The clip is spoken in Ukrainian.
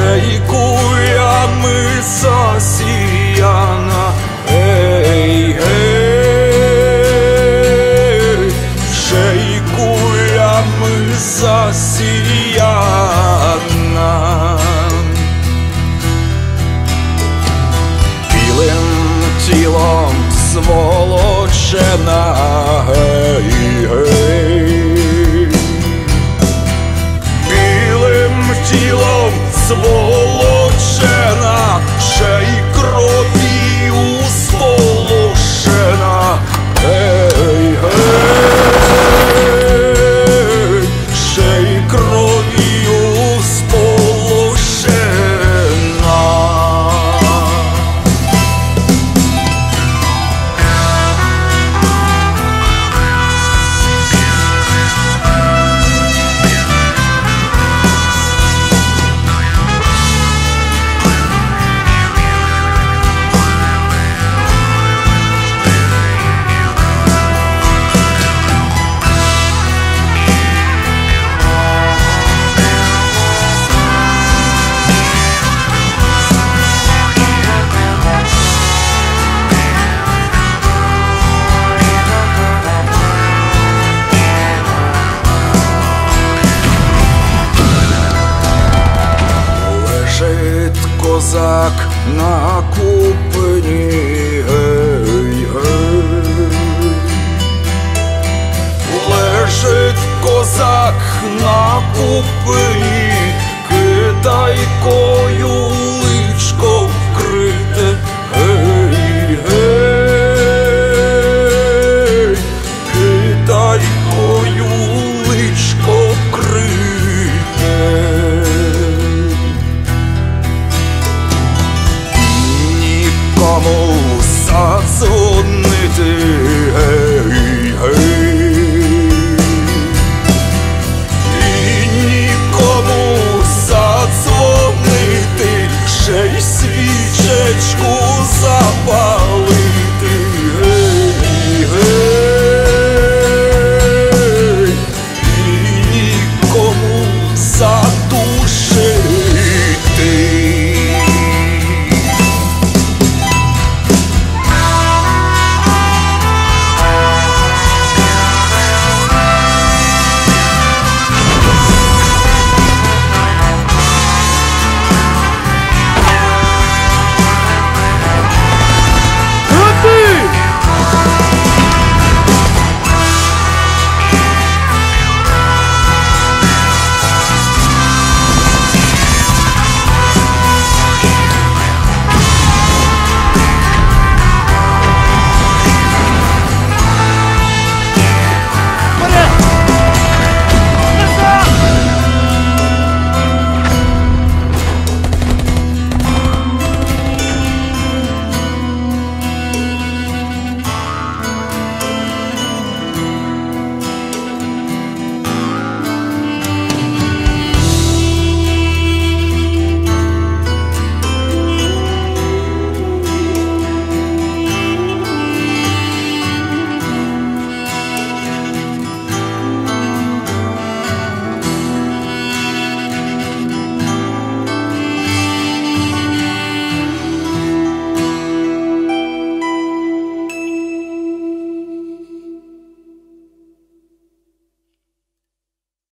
шейкулями засіяна, ей, гей, шейкулями засіяна. Білим тілом сволочена, на купині, гей, гей, лежить козак на купині, кидай козак.